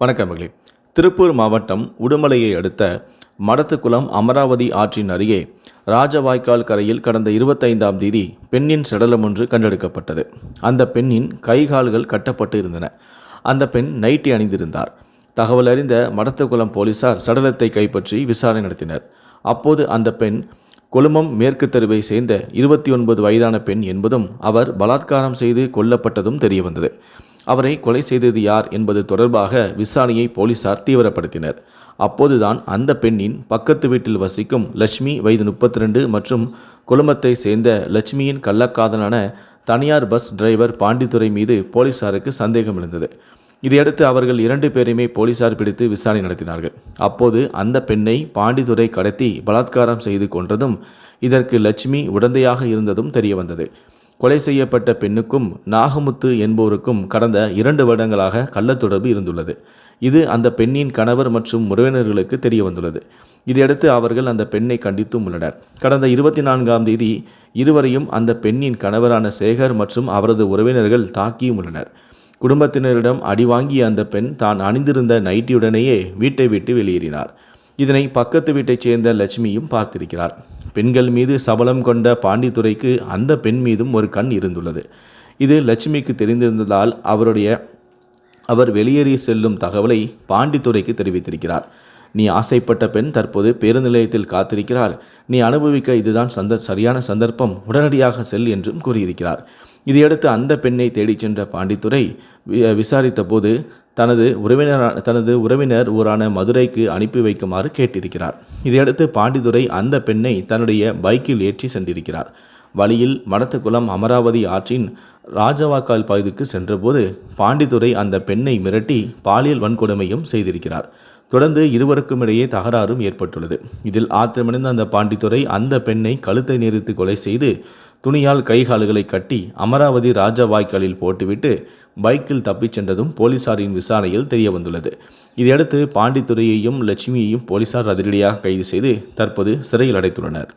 வணக்கமகளே திருப்பூர் மாவட்டம் உடுமலையை அடுத்த மடத்துக்குளம் அமராவதி ஆற்றின் அருகே ராஜவாய்க்கால் கரையில் கடந்த இருபத்தைந்தாம் தேதி பெண்ணின் சடலம் ஒன்று கண்டெடுக்கப்பட்டது. அந்த பெண்ணின் கைகால்கள் கட்டப்பட்டு இருந்தன. அந்த பெண் நைட்டி அணிந்திருந்தார். தகவல் அறிந்த மடத்துக்குளம் போலீசார் சடலத்தை கைப்பற்றி விசாரணை நடத்தினர். அப்போது அந்த பெண் கொழுமம் மேற்கு தெருவை சேர்ந்த இருபத்தி ஒன்பது வயதான பெண் என்பதும் அவர் பலாத்காரம் செய்து கொல்லப்பட்டதும் தெரியவந்தது. அவரை கொலை செய்தது யார் என்பது தொடர்பாக விசாரணையை போலீசார் தீவிரப்படுத்தினர். அப்போதுதான் அந்த பெண்ணின் பக்கத்து வீட்டில் வசிக்கும் லட்சுமி வயது முப்பத்தி ரெண்டு மற்றும் குழுமத்தை சேர்ந்த லட்சுமியின் கள்ளக்காதலான தனியார் பஸ் டிரைவர் பாண்டித்துறை மீது போலீசாருக்கு சந்தேகம் இருந்தது இதையடுத்து அவர்கள் இரண்டு பேரையுமே போலீசார் பிடித்து விசாரணை நடத்தினார்கள். அப்போது அந்த பெண்ணை பாண்டித்துறை கடத்தி பலாத்காரம் செய்து கொன்றதும் இதற்கு லட்சுமி உடந்தையாக இருந்ததும் தெரியவந்தது. கொலை செய்யப்பட்ட பெண்ணுக்கும் நாகமுத்து என்போருக்கும் கடந்த இரண்டு வருடங்களாக கள்ளத்தொடர்பு இருந்துள்ளது. இது அந்த பெண்ணின் கணவர் மற்றும் உறவினர்களுக்கு தெரிய வந்துள்ளது இதையடுத்து அவர்கள் அந்த பெண்ணை கண்டித்தும் உள்ளனர். கடந்த இருபத்தி நான்காம் தேதி இருவரையும் அந்த பெண்ணின் கணவரான சேகர் மற்றும் அவரது உறவினர்கள் தாக்கியும் உள்ளனர். குடும்பத்தினரிடம் அடி வாங்கிய அந்த பெண் தான் அணிந்திருந்த நைட்டியுடனேயே வீட்டை விட்டு வெளியேறினார். இதனை பக்கத்து வீட்டைச் சேர்ந்த லட்சுமியும் பார்த்திருக்கிறார். பெண்கள் மீது சபலம் கொண்ட பாண்டித்துறைக்கு அந்த பெண் மீதும் ஒரு கண் இருந்துள்ளது. இது லட்சுமிக்கு தெரிந்திருந்ததால் அவருடைய அவர் வெளியேறி செல்லும் தகவலை பாண்டித்துறைக்கு தெரிவித்திருக்கிறார். நீ ஆசைப்பட்ட பெண் தற்போது பேருந்து நிலையத்தில் காத்திருக்கிறார். நீ அனுபவிக்க இதுதான் சந்த சரியான சந்தர்ப்பம். உடனடியாக செல் என்றும் கூறியிருக்கிறார். இதையடுத்து அந்த பெண்ணை தேடிச் சென்ற பாண்டித்துறை வி- விசாரித்த போது தனது உறவினர் தனது உறவினர் ஊரான மதுரைக்கு அனுப்பி வைக்குமாறு கேட்டிருக்கிறார். இதையடுத்து பாண்டிதுரை அந்த பெண்ணை தன்னுடைய பைக்கில் ஏற்றி சென்றிருக்கிறார். வழியில் மடத்துக்குளம் அமராவதி ஆற்றின் ராஜவாக்கால் பகுதிக்கு சென்றபோது பாண்டித்துரை அந்த பெண்ணை மிரட்டி பாலியல் வன்கொடுமையும் செய்திருக்கிறார். தொடர்ந்து இருவருக்கும் இடையே தகராறும் ஏற்பட்டுள்ளது. இதில் ஆத்திரமடைந்த அந்த பாண்டித்துரை அந்த பெண்ணை கழுத்தை நெரித்து கொலை செய்து துணியால் கை கால்களை கட்டி அமராவதி ராஜவாய்க்காலில் போட்டுவிட்டு பைக்கில் தப்பிச் சென்றதும் போலீசாரின் விசாரணையில் தெரிய வந்துள்ளது இதையடுத்து பாண்டித்துறையையும் லட்சுமியையும் போலீசார் அதிரடியாக கைது செய்து தற்போது சிறையில் அடைத்துள்ளனர்.